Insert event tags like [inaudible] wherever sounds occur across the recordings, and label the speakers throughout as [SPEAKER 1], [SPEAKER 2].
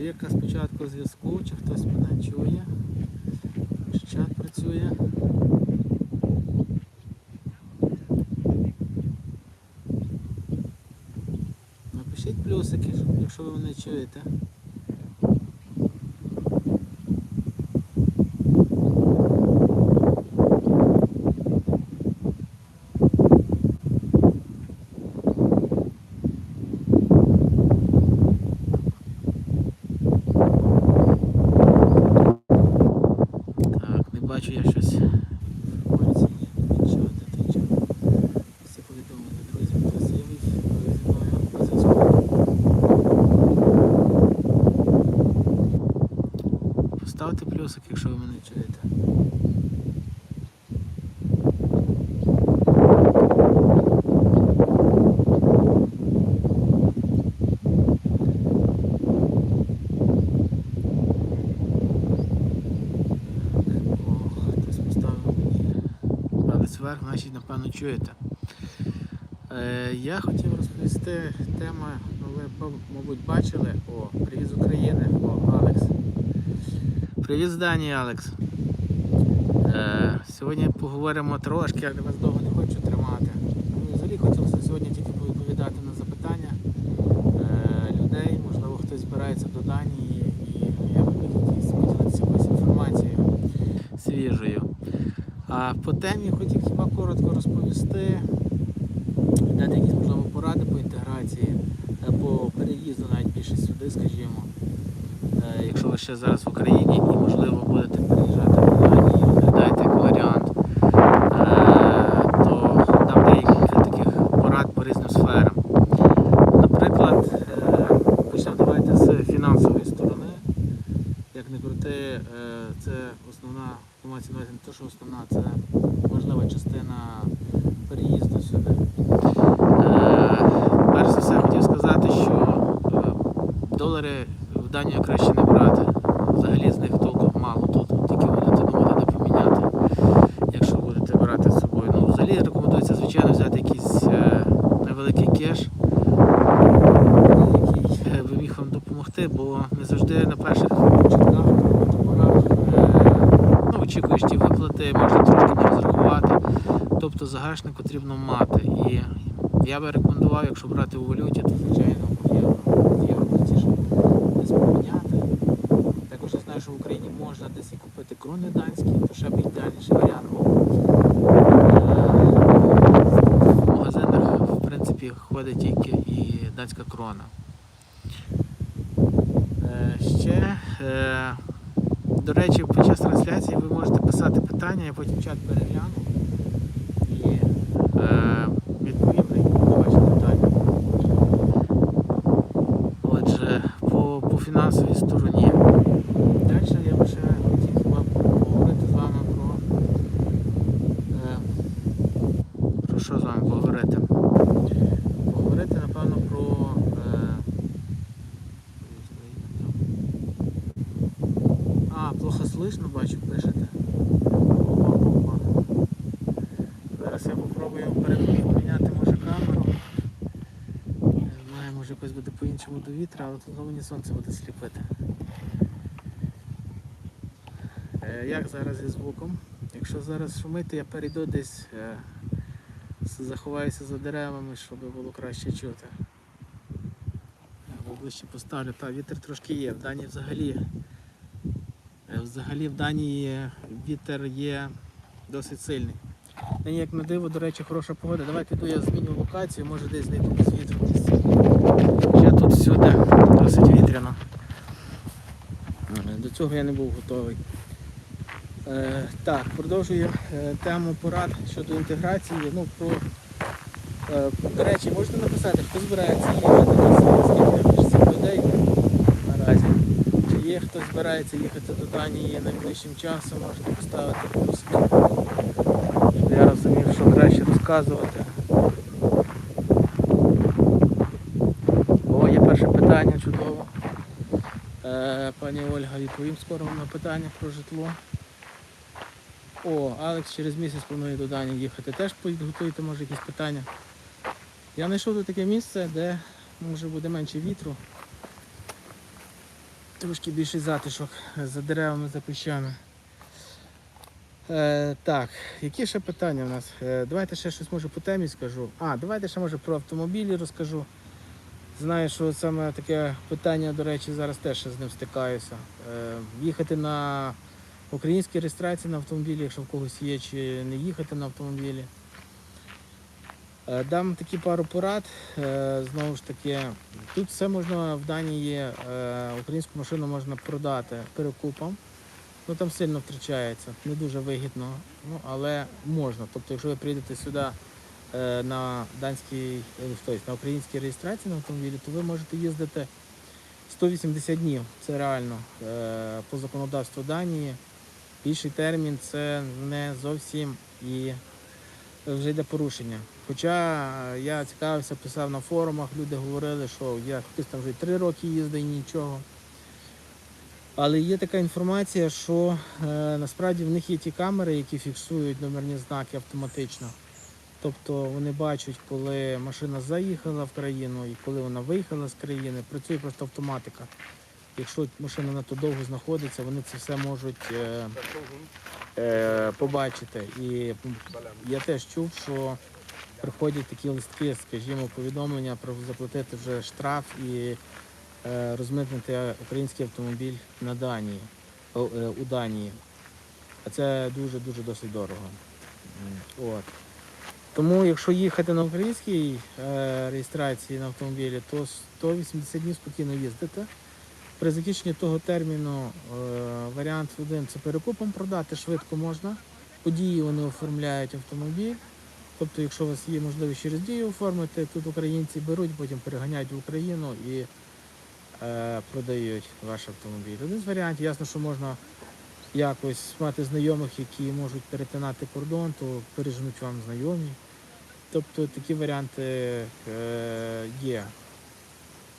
[SPEAKER 1] Перевірка спочатку зв'язку, чи хтось мене чує. Чи чат працює. Напишіть плюсики, якщо ви мене чуєте. Так, не бачу я щось. Ось, нічого, де ти чого. Всі повідомлення, друзі, хтось є ви ви зі мною на зв'язку. Поставте якщо ви мене чуєте. Вверх, значить, напевно, чуєте. Е, я хотів розповісти тему, ну ви, мабуть, бачили. О, привіт з України, о, Алекс. Привіт з Данії, Алекс. Е, сьогодні поговоримо трошки, я вас довго не хочу тримати. Ну, Взагалі хотілося сьогодні тільки відповідати на запитання е, людей. Можливо, хтось збирається до Данії і я б міг якісь поділитися якоюсь інформацією свіжою. А по темі хотів хіба коротко розповісти, дати якісь можливо поради по інтеграції, е, по переїзду навіть більше сюди, скажімо. Е, Якщо ви ще зараз в Україні і можливо будете переїжджати в Данію, розглядаєте як варіант, е, то дам декілька таких порад по різним сферам. Наприклад, е, почнемо давайте з фінансової сторони. Як не крути, е, це основна інформація, навіть не те, що основна, це важлива частина переїзду сюди. Е, Перш за все хотів сказати, що е, долари в Данію краще не брати. Взагалі з них толку мало тут, тільки будете думати, де поміняти, якщо будете брати з собою. Ну, взагалі рекомендується, звичайно, взяти якийсь е, невеликий кеш, який е, би міг вам допомогти, бо не завжди на перших порах, е, ну, очікуєш ті виплати, можна трошки не розрахувати. Тобто загашник потрібно мати. І я би рекомендував, якщо брати у валюті, то звичайно євро. Євро простіше десь поміняти. Також я знаю, що в Україні можна десь і купити крони данські, то ще б ідеальніший варіант. Е, В магазинах, в принципі, ходить тільки і данська крона. Е, Ще, е, до речі, під час трансляції ви можете писати питання, я потім чат перегляну і е, відповім ваші питання. Отже, по фінансовій стороні. Далі я би ще хотів хіба поговорити з вами про. Е, про що з вами поговорити? Поговорити, напевно, про. Е, а, плохо слышно, бачу, пишете. Опа-опа. Зараз я попробую пере- поміняти може камеру. Не знаю, може якось буде по-іншому до вітра, але тут мені сонце буде сліпити. Е, Як зараз зі звуком? Якщо зараз шумить, то я перейду десь, е, заховаюся за деревами, щоб було краще чути. Або ближче поставлю. Та, вітер трошки є. В Данії взагалі. е, Взагалі в Данії вітер є досить сильний. Як на диво, до речі, хороша погода. Давайте йду я зміню локацію, може десь знайду місце. Ще тут всюди досить вітряно. Е, До цього я не був готовий. Е, так, продовжую е, тему порад щодо інтеграції. Ну, про, е, до речі, можете написати, хто збирається їхати скільки людей наразі. Чи є хтось збирається їхати до Данії найближчим часом, можете поставити. Щоб Я розумів, що краще розказувати. О, є перше питання, чудово. Е, пані Ольга, відповім скоро на питання про житло. О, Алекс через місяць планує до Данії їхати. Теж підготуйте, може, якісь питання. Я знайшов тут таке місце, де може буде менше вітру. Трошки більший затишок за деревами, за кущами. Е, так, які ще питання в нас? Е, давайте ще щось може по темі скажу. А, давайте ще може про автомобілі розкажу. Знаю, що саме таке питання, до речі, зараз теж з ним стикаюся. Е, їхати на українські реєстрації на автомобілі, якщо в когось є, чи не їхати на автомобілі. Е, Дам такі пару порад. Е, Знову ж таки, тут все можна в Данії є, українську машину можна продати перекупом. Ну там сильно втрачається, не дуже вигідно, ну але можна. Тобто, якщо ви прийдете сюди на данській, е, тобто, на українській реєстрації на автомобілі, то ви можете їздити 180 днів. Це реально е, по законодавству Данії. Більший термін це не зовсім і вже йде порушення. Хоча е, я цікавився, писав на форумах, люди говорили, що я хтось там вже 3 роки їздив і нічого. Але є така інформація, що е, насправді в них є ті камери, які фіксують номерні знаки автоматично. Тобто вони бачать, коли машина заїхала в країну і коли вона виїхала з країни, працює просто автоматика. Якщо машина надто довго знаходиться, вони це все можуть е, е, побачити. І я теж чув, що приходять такі листки, скажімо, повідомлення про заплатити вже штраф і е, розмитнити український автомобіль на Данії, е, у Данії. А це дуже-дуже досить дорого. От. Тому, якщо їхати на українській е, реєстрації на автомобілі, то 180 днів спокійно їздите. При закінченні того терміну е, варіант один це перекупом продати, швидко можна. Події вони оформляють автомобіль. Тобто, якщо у вас є можливість через дію оформити, тут українці беруть, потім переганяють в Україну і е, продають ваш автомобіль. Один з варіантів, ясно, що можна якось мати знайомих, які можуть перетинати кордон, то переженуть вам знайомі. Тобто такі варіанти е, є.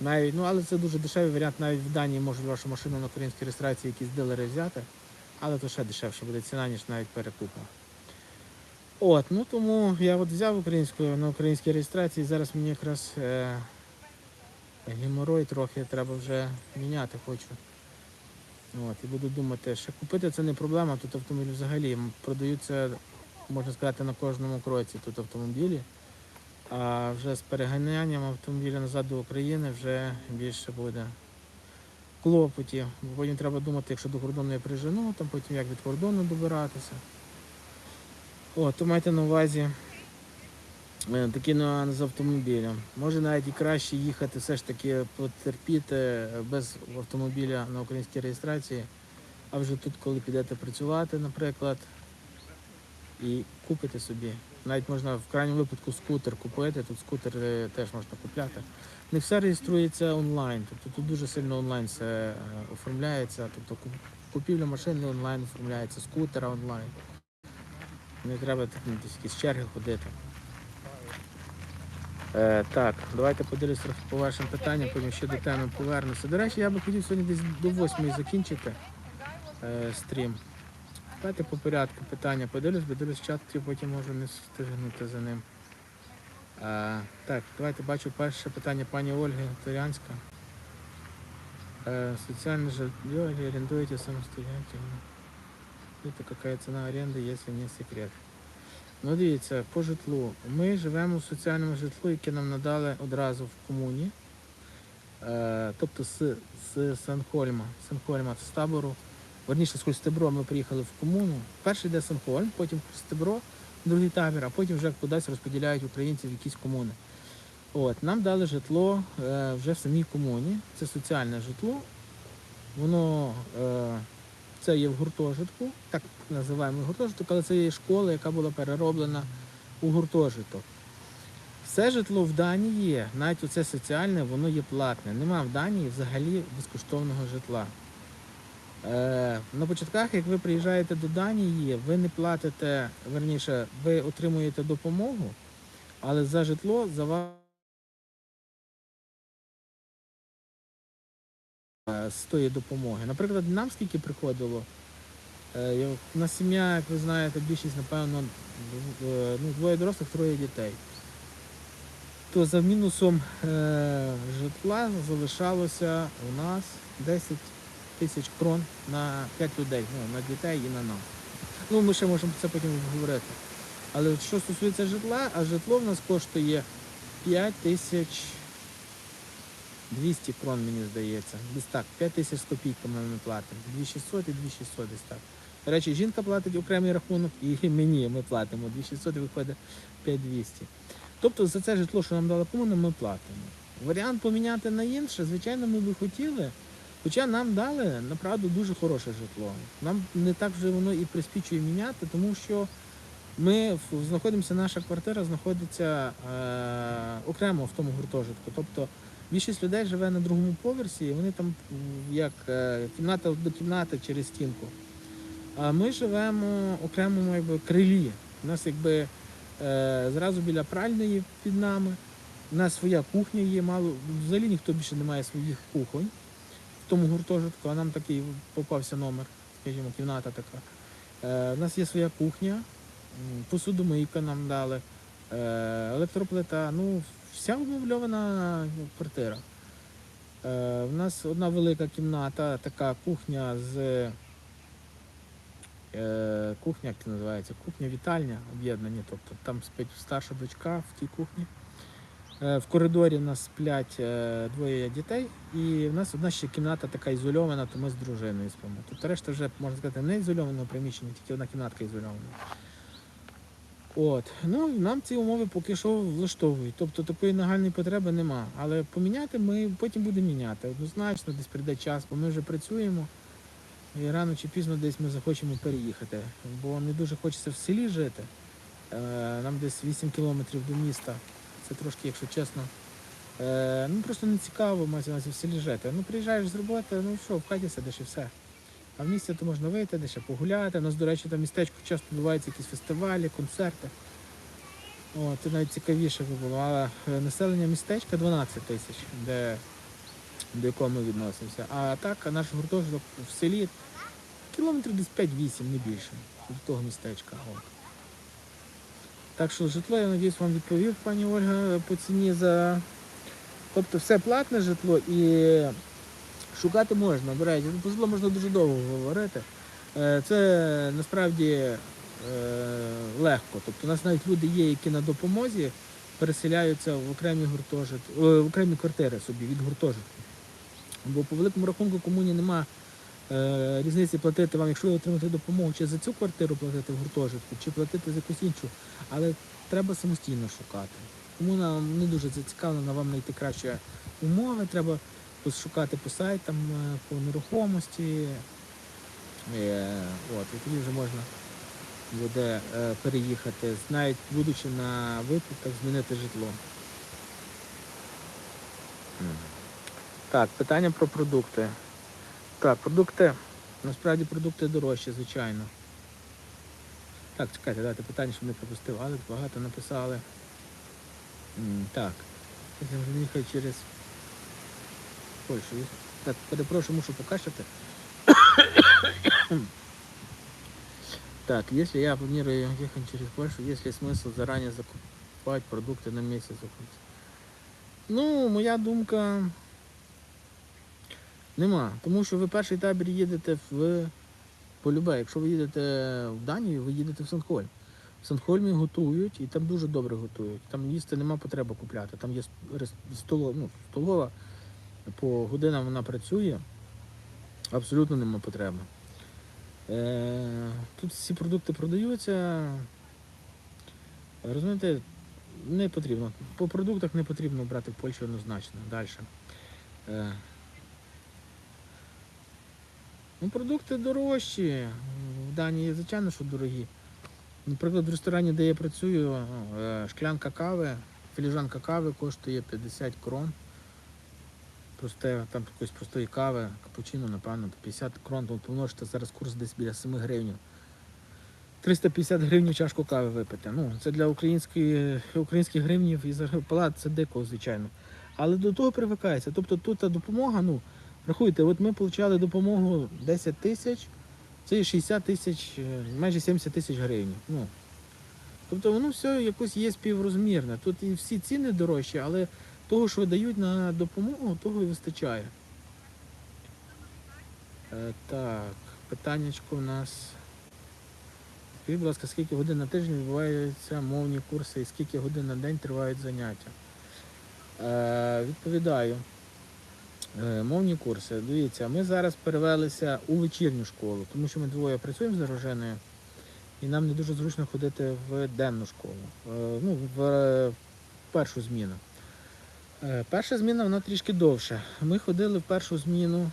[SPEAKER 1] Навіть, ну, але це дуже дешевий варіант. Навіть в Данії можуть вашу машину на українській реєстрації якісь дилери взяти, але то ще дешевше буде ціна, ніж навіть перекупна. От, ну тому я от взяв українську на українській реєстрації, зараз мені якраз е, геморой трохи треба вже міняти хочу. От, і буду думати, що купити це не проблема, тут автомобілі взагалі продаються, можна сказати, на кожному кроці тут автомобілі. А вже з переганянням автомобіля назад до України вже більше буде клопотів. Бо Потім треба думати, якщо до кордону я прижену, там потім як від кордону добиратися. О, то майте на увазі е, такий з автомобілем. Може навіть і краще їхати, все ж таки потерпіти е, без автомобіля на українській реєстрації, а вже тут, коли підете працювати, наприклад, і купите собі. Навіть можна в крайньому випадку скутер купити, тут скутер е, теж можна купляти. Не все реєструється онлайн, тобто тут дуже сильно онлайн все е, оформляється. Тобто купівля машини онлайн оформляється, скутера онлайн. Не треба якісь черги ходити. Е, так, давайте подивлюсь трохи по вашим питанням, потім ще до теми повернуся. До речі, я би хотів сьогодні десь до 8 закінчити е, стрім. Давайте по порядку питання подивлюсь, подивлюсь чат, і потім можу не встигнути за ним. Е, так, давайте бачу перше питання пані Ольги Торянська. Е, соціальне жилье или арендуете самостоятельно? Это какая ціна оренди, якщо не секрет. Ну дивіться, по житлу. Ми живемо в соціальному житлу, яке нам надали одразу в комуні. Е, тобто з, з Санхольма, Санхольма з табору. Верніше з Хольстебро ми приїхали в комуну. Перший йде Санхольм, потім Хольстебро, другий табір, а потім вже кудись розподіляють українців в якісь комуни. От, нам дали житло е, вже в самій комуні. Це соціальне житло. Воно е, це є в гуртожитку, так називаємо гуртожиток, але це є школа, яка була перероблена у гуртожиток. Все житло в Данії є, навіть оце соціальне, воно є платне. Нема в Данії взагалі безкоштовного житла. Е, на початках, як ви приїжджаєте до Данії, ви не платите, верніше, ви отримуєте допомогу, але за житло за вас з тої допомоги. Наприклад, нам скільки приходило, е, у нас сім'я, як ви знаєте, більшість, напевно, е, ну, двоє дорослих, троє дітей. То за мінусом е, житла залишалося у нас 10 тисяч крон на 5 людей, ну, на дітей і на нас. Ну, ми ще можемо це потім говорити. Але що стосується житла, а житло в нас коштує 5 тисяч 200 крон, мені здається. Десь так, 5 тисяч з копійками ми платимо. 2600 і 2600 десь так. До речі, жінка платить окремий рахунок, і [laughs] мені ми платимо. 2600 виходить 5200. Тобто за це житло, що нам дали комуна, ми платимо. Варіант поміняти на інше, звичайно, ми би хотіли. Хоча нам дали направду дуже хороше житло. Нам не так вже воно і приспічує міняти, тому що ми знаходимося, наша квартира знаходиться е, окремо в тому гуртожитку. Тобто більшість людей живе на другому поверсі, і вони там як е, кімната до кімнати через стінку. А ми живемо в окремому якби, крилі. У нас якби е, зразу біля пральної під нами. У нас своя кухня є, мало. Взагалі ніхто більше не має своїх кухонь в тому гуртожитку, а нам такий попався номер, скажімо, кімната така. Е, у нас є своя кухня, посудомийка нам дали, е, електроплита, ну, вся обмовльована квартира. Е, у нас одна велика кімната, така кухня з. Е, кухня, як називається? Кухня-вітальня об'єднані. Тобто там спить старша дочка в тій кухні. Е, В коридорі в нас сплять е, двоє дітей, і в нас одна ще кімната така ізольована, то ми з дружиною спимо. Тобто решта вже, можна сказати, не ізольованого приміщення, тільки одна кімнатка ізольована. От. Ну, нам ці умови поки що влаштовують. Тобто такої нагальної потреби нема. Але поміняти ми потім будемо міняти. Однозначно, десь прийде час, бо ми вже працюємо. І рано чи пізно десь ми захочемо переїхати. Бо не дуже хочеться в селі жити. Е, Нам десь 8 кілометрів до міста. Це трошки, якщо чесно. Е, ну просто не цікаво мається в селі жити. Ну приїжджаєш з роботи, ну що, в хаті сидиш і все. А в місті то можна вийти, де ще погуляти. У нас, до речі, там містечко часто відбуваються якісь фестивалі, концерти. О, це навіть цікавіше би було. А е, населення містечка 12 тисяч, де, до якого ми відносимося. А так, наш гуртожиток в селі кілометрів десь 5-8, не більше, до того містечка. От. Так що житло, я надіюсь, вам відповів, пані Ольга, по ціні за. Тобто все платне житло і шукати можна, до про житло можна дуже довго говорити. Е, Це насправді е, легко. Тобто у нас навіть люди є, які на допомозі переселяються в окремі гуртожитки, в окремі квартири собі від гуртожитку. Бо по великому рахунку комуні нема е, різниці платити вам, якщо ви отримаєте допомогу, чи за цю квартиру платити в гуртожитку, чи платити за якусь іншу. Але треба самостійно шукати. Комуна не дуже зацікавлена вам знайти кращі умови, треба пошукати по сайтам, е, по нерухомості. Е, От, і тоді вже можна буде е, переїхати, навіть будучи на випадках, змінити житло. Так, питання про продукти. Так, продукти. Насправді продукти дорожчі, звичайно. Так, чекайте, дайте питання, щоб не пропустив. Алекс багато написали. Так. Я вже через Польщу. Так, перепрошую, мушу покашляти. Так, если я планирую ехать через Польшу, есть ли смысл заранее закупать продукты на месяц? Ну, моя думка нема. Тому що ви перший табір їдете в полюбе. Якщо ви їдете в Данію, ви їдете в Санхольм. В Санхольмі готують і там дуже добре готують. Там їсти нема потреби купляти. Там є столо, ну, столова, по годинам вона працює. Абсолютно нема потреби. Е, тут всі продукти продаються. Розумієте, не потрібно. По продуктах не потрібно брати в Польщу однозначно. Далі. Е, ну, продукти дорожчі. В Данії, звичайно, що дорогі. Наприклад, в ресторані, де я працюю, е, шклянка кави, філіжанка кави коштує 50 крон. Просте, там якоїсь простої кави, капучино, напевно, 50 крон, то помножити зараз курс десь біля 7 гривень. 350 гривень чашку кави випити. Ну, це для української, українських гривнів і за палат це дико, звичайно. Але до того привикається. Тобто тут та допомога, ну, рахуйте, от ми отримали допомогу 10 тисяч, це 60 тисяч, е, майже 70 тисяч гривень. Ну, тобто воно все якось є співрозмірне. Тут і всі ціни дорожчі, але того, що дають на допомогу, того і вистачає. Е, так, питаннячко у нас. Скажіть, будь ласка, скільки годин на тиждень відбуваються мовні курси і скільки годин на день тривають заняття? Е, відповідаю. Е, мовні курси. Дивіться, ми зараз перевелися у вечірню школу, тому що ми двоє працюємо з дружиною, і нам не дуже зручно ходити в денну школу, ну, в першу зміну. Е, Перша зміна вона трішки довша. Ми ходили в першу зміну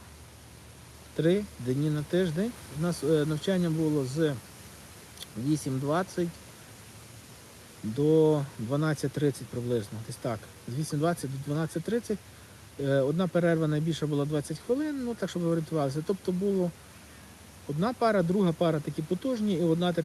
[SPEAKER 1] три дні на тиждень. У нас е, навчання було з 8.20 до 12.30 приблизно. Десь так. З 8.20 до 12.30. Е, Одна перерва найбільша була 20 хвилин, ну так, щоб орієнтувалися. Тобто було одна пара, друга пара такі потужні, і одна така